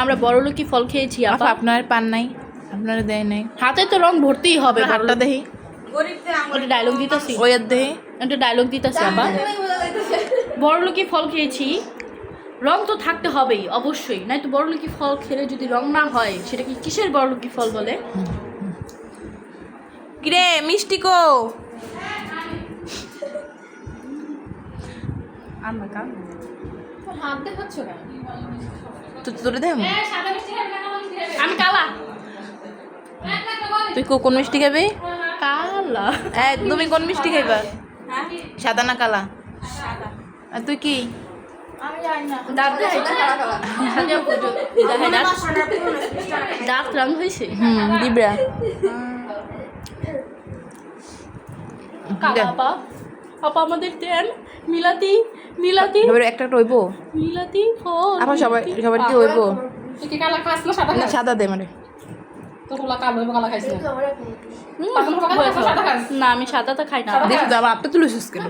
আমরা বড়লোকি ফল খেয়েছি আপা। আপা আপনার পান নাই আপনার দেয় নাই। হাতে তো রং ভরতেই হবে হাতটা দেখি ওটা ডায়লগ দিতেছি। ওই আর দেখি একটা ডায়লগ দিতেছি আপা। বড়লোকি ফল খেয়েছি। রং তো থাকতে হবেই অবশ্যই। নাই তো বড়লোকি ফল খেলে যদি রং না হয় সেটা কি কিসের বড়লোকি ফল বলে? কিরে মিষ্টি কো? হাত দেখাচ্ছ না। তো তোরে দেখ আমি কালা। তুই কো- কোন মিষ্টি খাবি? কালা। এই, তুমি কোন মিষ্টি খাইবা? সাদা না কালা? আর তুই কি? দাঁত রং হয়েছে হুম দিবরা। কালা আপা আমাদের দেন। মিলাতি মিলাতি। এবার একটা রইব মিলাতি সবাই সবার কি হইব কি কালা খাস না সাদা না সাদা দে মানে। তো কোলা কালো এবং কালা খাইছ না না সাদা তো আমি খাই না। দেখো তো তুলে কেন?